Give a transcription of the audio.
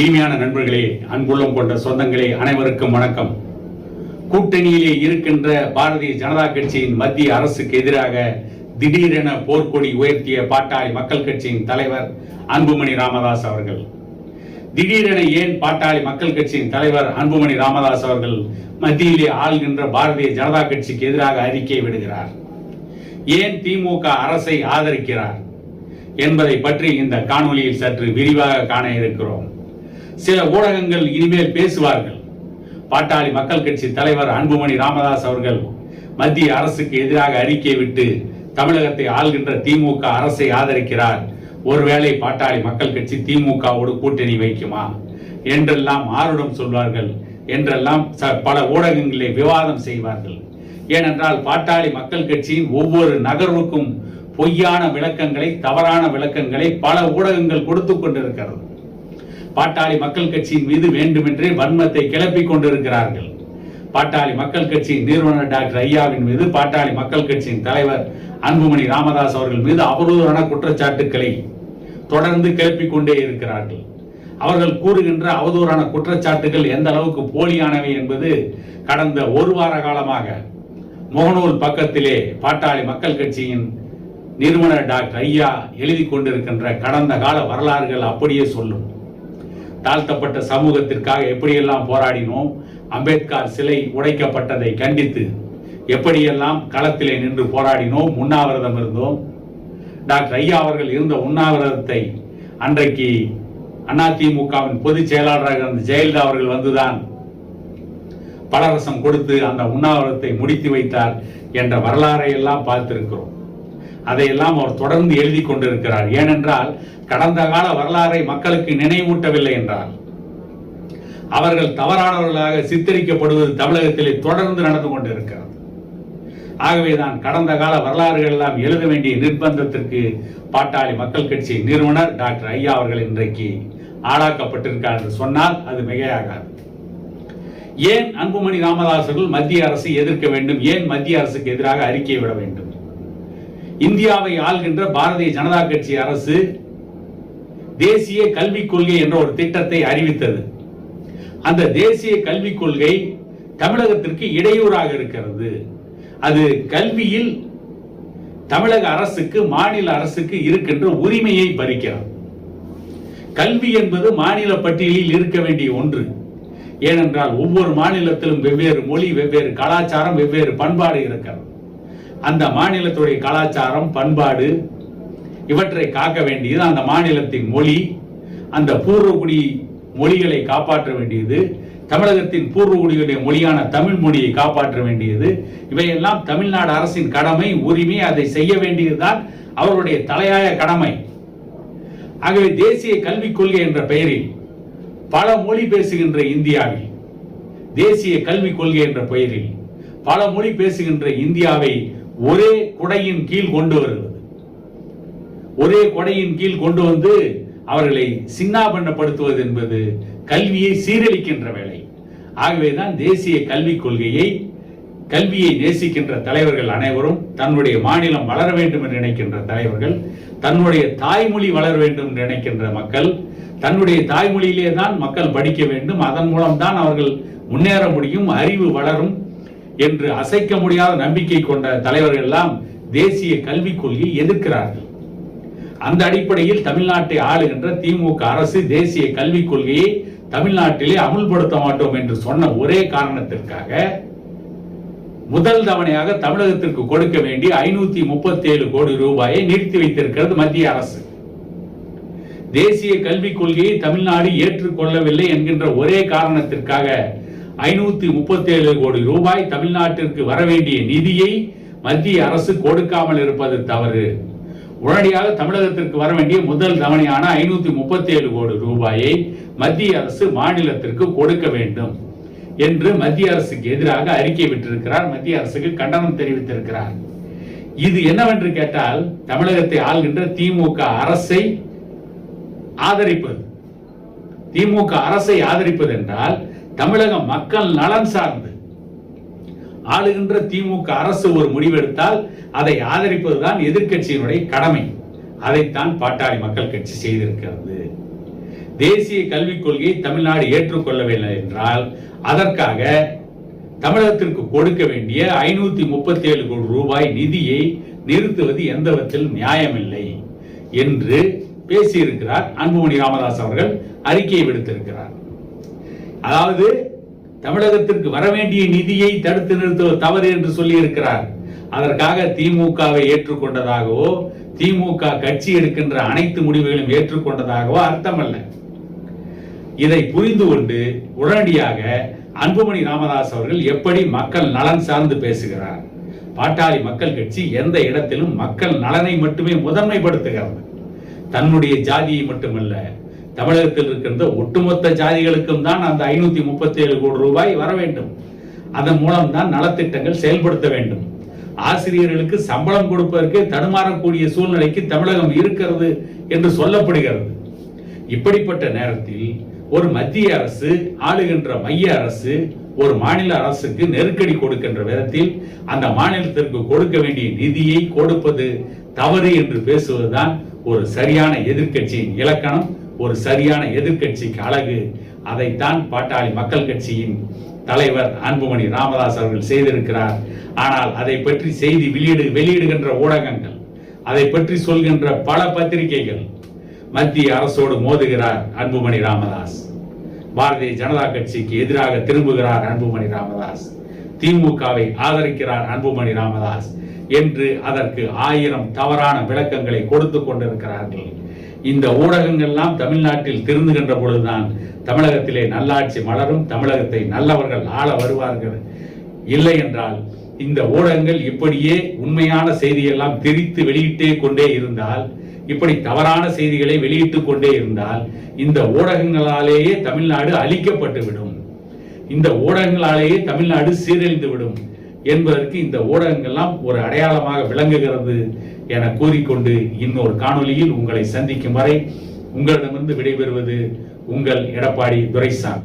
இனிமையான நண்பர்களே அன்புள்ளம் கொண்ட சொந்தங்களே அனைவருக்கும் வணக்கம். கூட்டணியிலே இருக்கின்ற பாரதிய ஜனதா கட்சியின் மத்திய அரசுக்கு எதிராக திடீரென போர்க்கொடி உயர்த்திய பாட்டாளி மக்கள் கட்சியின் தலைவர் அன்புமணி ராமதாஸ் அவர்கள். திடீரென ஏன் பாட்டாளி மக்கள் கட்சியின் தலைவர் அன்புமணி ராமதாஸ் அவர்கள் மத்தியிலே ஆள்கின்ற பாரதிய ஜனதா கட்சிக்கு எதிராக அறிக்கை விடுகிறார்? ஏன் திமுக அரசை ஆதரிக்கிறார் என்பதை பற்றி இந்த காணொளியில் சற்று விரிவாக காண இருக்கிறோம். சில ஊடகங்கள் இனிமேல் பேசுவார்கள். பாட்டாளி மக்கள் கட்சி தலைவர் அன்புமணி ராமதாஸ் அவர்கள் மத்திய அரசுக்கு எதிராக அறிக்கை விட்டு தமிழகத்தை ஆள்கின்ற திமுக அரசை ஆதரிக்கிறார். ஒருவேளை பாட்டாளி மக்கள் கட்சி திமுகவோடு கூட்டணி வைக்குமா? என்றெல்லாம் ஆருடம் சொல்வார்கள். என்றெல்லாம் ச- பல ஊடகங்களிலே விவாதம் செய்வார்கள். ஏனென்றால் பாட்டாளி மக்கள் கட்சியின் ஒவ்வொரு நகர்வுக்கும் பொய்யான விளக்கங்களை தவறான விளக்கங்களை பல ஊடகங்கள் கொடுத்து கொண்டிருக்கிறது. பாட்டாளி மக்கள் கட்சியின் மீது வேண்டுமென்றே வன்மத்தை கிளப்பிக் கொண்டிருக்கிறார்கள். பாட்டாளி மக்கள் கட்சியின் நிறுவனர் டாக்டர் ஐயாவின் மீது பாட்டாளி மக்கள் கட்சியின் தலைவர் அன்புமணி ராமதாஸ் அவர்கள் மீது அவதூறான குற்றச்சாட்டுக்களை தொடர்ந்து கிளப்பிக் கொண்டே இருக்கிறார்கள். அவர்கள் கூறுகின்ற அவதூறான குற்றச்சாட்டுகள் எந்த அளவுக்கு போலியானவை என்பது கடந்த ஒரு வார காலமாக முகநூல் பக்கத்திலே பாட்டாளி மக்கள் கட்சியின் நிறுவனர் டாக்டர் ஐயா எழுதி கொண்டிருக்கின்ற கடந்த கால வரலாறுகள் அப்படியே சொல்லும். தாழ்த்தப்பட்ட சமூகத்திற்காக எப்படியெல்லாம் போராடினோம்? அம்பேத்கர் சிலை உடைக்கப்பட்டதை கண்டித்து எப்படியெல்லாம் களத்திலே நின்று போராடினோம்? உண்ணாவிரதம் இருந்தோம். டாக்டர் ஐயா அவர்கள் இருந்த உண்ணாவிரதத்தை அன்றைக்கு அதிமுகவின் பொதுச் செயலாளராக இருந்த ஜெயலலிதா அவர்கள் வந்துதான் பலரசம் கொடுத்து அந்த உண்ணாவிரதத்தை முடித்து வைத்தார் என்ற வரலாறை எல்லாம் பார்த்திருக்கிறோம். அதையெல்லாம் அவர் தொடர்ந்து எழுதி கொண்டிருக்கிறார். ஏனென்றால் கடந்த கால வரலாறை மக்களுக்கு நினைவூட்டவில்லை என்றால் அவர்கள் தவறானவர்களாக சித்தரிக்கப்படுவது தமிழகத்திலே தொடர்ந்து நடந்து கொண்டிருக்கிறது. ஆகவேதான் கடந்த கால வரலாறுகள் எல்லாம் எழுத வேண்டிய நிர்பந்தத்திற்கு பாட்டாளி மக்கள் கட்சி நிறுவனர் டாக்டர் ஐயா அவர்கள் இன்றைக்கு ஆளாக்கப்பட்டிருக்கார் என்று சொன்னால் அது மிகையாகாது. ஏன் அன்புமணி ராமதாசர்கள் மத்திய அரசை எதிர்க்க வேண்டும்? ஏன் மத்திய அரசுக்கு எதிராக அறிக்கை விட வேண்டும்? இந்தியாவை ஆள்கின்ற பாரதிய ஜனதா கட்சி அரசு தேசிய கல்விக் கொள்கை என்ற ஒரு திட்டத்தை அறிவித்தது. அந்த தேசிய கல்விக் கொள்கை தமிழகத்திற்கு இடையூறாக இருக்கிறது. அது கல்வியில் தமிழக அரசுக்கு மாநில அரசுக்கு இருக்கின்ற உரிமையை பறிக்கிறது. கல்வி என்பது மாநில பட்டியலில் இருக்க வேண்டிய ஒன்று. ஏனென்றால் ஒவ்வொரு மாநிலத்திலும் வெவ்வேறு மொழி வெவ்வேறு கலாச்சாரம் வெவ்வேறு பண்பாடு இருக்கிறது. அந்த மாநிலத்துடைய கலாச்சாரம் பண்பாடு இவற்றை காக்க வேண்டியது அந்த மாநிலத்தின் மொழி அந்த பூர்வகுடி மொழிகளை காப்பாற்ற வேண்டியது தமிழகத்தின் பூர்வகுடியுடைய மொழியான தமிழ் மொழியை காப்பாற்ற வேண்டியது. இவையெல்லாம் தமிழ்நாடு அரசின் கடமை உரிமை அதை செய்ய வேண்டியதுதான் அவருடைய தலையாய கடமை. ஆகவே தேசிய கல்விக் கொள்கை என்ற பெயரில் பல மொழி பேசுகின்ற இந்தியாவில் தேசிய கல்விக் கொள்கை என்ற பெயரில் பல மொழி பேசுகின்ற இந்தியாவை ஒரே குடையின் கீழ் கொண்டு வருகிறது. ஒரே கொடையின் கீழ் கொண்டு வந்து அவர்களை சின்னாபண்ணப்படுத்துவது என்பது கல்வியை சீரழிக்கின்ற வேலை. ஆகவேதான் தேசிய கல்விக் கொள்கையை கல்வியை நேசிக்கின்ற தலைவர்கள் அனைவரும் தன்னுடைய மாநிலம் வளர வேண்டும் என்று நினைக்கின்ற தலைவர்கள் தன்னுடைய தாய்மொழி வளர வேண்டும் என்று நினைக்கின்ற மக்கள் தன்னுடைய தாய்மொழியிலே தான் மக்கள் படிக்க வேண்டும். அதன் மூலம் தான் அவர்கள் முன்னேற முடியும் அறிவு வளரும். என்று அசைக்க முடியாத நம்பிக்கை கொண்ட தலைவர்கள் எல்லாம் தேசிய கல்விக் கொள்கையை எதிர்க்கிறார்கள். அந்த அடிப்படையில் தமிழ்நாட்டை ஆளுகின்ற திமுக அரசு தேசிய கல்விக் கொள்கையை தமிழ்நாட்டிலே அமுல்படுத்த மாட்டோம் என்று சொன்ன ஒரே காரணத்திற்காக முதல் தவணையாக தமிழகத்திற்கு கொடுக்க வேண்டிய ஐநூத்தி முப்பத்தி ஏழு கோடி ரூபாயை நிறுத்தி வைத்திருக்கிறது மத்திய அரசு. தேசிய கல்விக் கொள்கையை தமிழ்நாடு ஏற்றுக்கொள்ளவில்லை என்கின்ற ஒரே காரணத்திற்காக ஐநூத்தி முப்பத்தி ஏழு கோடி ரூபாய் தமிழ்நாட்டிற்கு வர வேண்டிய நிதியை மத்திய அரசு கொடுக்காமல் இருப்பது தவறு. உடனடியாக தமிழகத்திற்கு வர வேண்டிய முதல் தவணையான ஐநூத்தி முப்பத்தி ஏழு கோடி ரூபாயை மத்திய அரசு மாநிலத்திற்கு கொடுக்க வேண்டும் என்று மத்திய அரசுக்கு எதிராக அறிக்கை விட்டிருக்கிறார். மத்திய அரசுக்கு கண்டனம் தெரிவித்திருக்கிறார். இது என்னவென்று கேட்டால் தமிழகத்தை ஆள்கின்ற திமுக அரசை ஆதரிப்பது. திமுக அரசை ஆதரிப்பது என்றால் தமிழக மக்கள் நலன் சார்ந்து ஆளுகின்ற திமுக அரசு ஒரு முடிவெடுத்தால் அதை ஆதரிப்பதுதான் எதிர்கட்சியினுடைய கடமை. அதைத்தான் பாட்டாளி மக்கள் கட்சி செய்திருக்கிறது. தேசிய கல்விக் கொள்கையை தமிழ்நாடு ஏற்றுக்கொள்ளவில்லை என்றால் அதற்காக தமிழகத்திற்கு கொடுக்க வேண்டிய ஐநூத்தி முப்பத்தி ஏழு கோடி ரூபாய் நிதியை நிறுத்துவது எந்த விதத்தில் நியாயமில்லை என்று பேசியிருக்கிறார் அன்புமணி ராமதாஸ் அவர்கள் அறிக்கையை விடுத்திருக்கிறார். அதாவது தமிழகத்திற்கு வர வேண்டிய நிதியை தடுத்து நிறுத்துவது தவறு என்று சொல்லி இருக்கிறார் அதற்காக திமுகவை ஏற்றுக்கொண்டதாகவோ திமுக கட்சி எடுக்கின்ற அனைத்து முடிவுகளையும் ஏற்றுக்கொண்டதாகவோ அர்த்தமல்ல. இதை புரிந்து கொண்டு உடனடியாக அன்புமணி ராமதாஸ் அவர்கள் எப்படி மக்கள் நலன் சார்ந்து பேசுகிறார். பாட்டாளி மக்கள் கட்சி எந்த இடத்திலும் மக்கள் நலனை மட்டுமே முதன்மைப்படுத்துகிறது. தன்னுடைய ஜாதியை மட்டுமல்ல தமிழகத்தில் இருக்கின்ற ஒட்டுமொத்த ஜாதிகளுக்கும் தான் அந்த ஐநூத்தி முப்பத்தி ஏழு கோடி ரூபாய் வர வேண்டும். அதன் மூலம் தான் நலத்திட்டங்கள் செயல்படுத்த வேண்டும். ஆசிரியர்களுக்கு சம்பளம் கொடுப்பதற்கு தடுமாறக்கூடிய சூழ்நிலைக்கு தமிழகம் இருக்கிறது என்று சொல்லப்படுகிறது. இப்படிப்பட்ட நேரத்தில் ஒரு மத்திய அரசு ஆளுகின்ற மைய அரசு ஒரு மாநில அரசுக்கு நெருக்கடி கொடுக்கின்ற விதத்தில் அந்த மாநிலத்திற்கு கொடுக்க வேண்டிய நிதியை கொடுப்பது தவறு என்று பேசுவதுதான் ஒரு சரியான எதிர்க்கட்சியின் இலக்கணம். ஒரு சரியான எதிர்கட்சிக்கு அழகு அதைத்தான் பாட்டாளி மக்கள் கட்சியின் தலைவர் அன்புமணி ராமதாஸ் அவர்கள் செய்திருக்கிறார். ஆனால் அதை பற்றி செய்தி வெளியிடு வெளியிடுகின்ற ஊடகங்கள் அதை பற்றி சொல்கின்ற பல பத்திரிகைகள் மத்திய அரசோடு மோதுகிறார் அன்புமணி ராமதாஸ். பாரதிய ஜனதா கட்சிக்கு எதிராக திரும்புகிறார் அன்புமணி ராமதாஸ். திமுகவை ஆதரிக்கிறார் அன்புமணி ராமதாஸ் என்று அதற்கு ஆயிரம் தவறான விளக்கங்களை கொடுத்து கொண்டிருக்கிறார்கள். இந்த ஊடகங்கள்லாம் தமிழ்நாட்டில் திருந்துகின்ற பொழுதுதான் தமிழகத்திலே நல்லாட்சி மலரும் தமிழகத்தை நல்லவர்கள் ஆள வருவார்கள். இல்லை என்றால் இந்த ஊடகங்கள் இப்படியே உண்மையான செய்தியெல்லாம் திரித்து வெளியிட்டே கொண்டே இருந்தால் இப்படி தவறான செய்திகளை வெளியிட்டுக் கொண்டே இருந்தால் இந்த ஊடகங்களாலேயே தமிழ்நாடு அழிக்கப்பட்டு விடும் இந்த ஊடகங்களாலேயே தமிழ்நாடு சீரழிந்து விடும் என்பதற்கு இந்த ஊடகங்கள்லாம் ஒரு அடையாளமாக விளங்குகிறது. என கூறிக்கொண்டு இன்னொரு காணொலியில் உங்களை சந்திக்கும் வரை உங்களிடமிருந்து விடைபெறுவது உங்கள் எடப்பாடி துரைசாமி.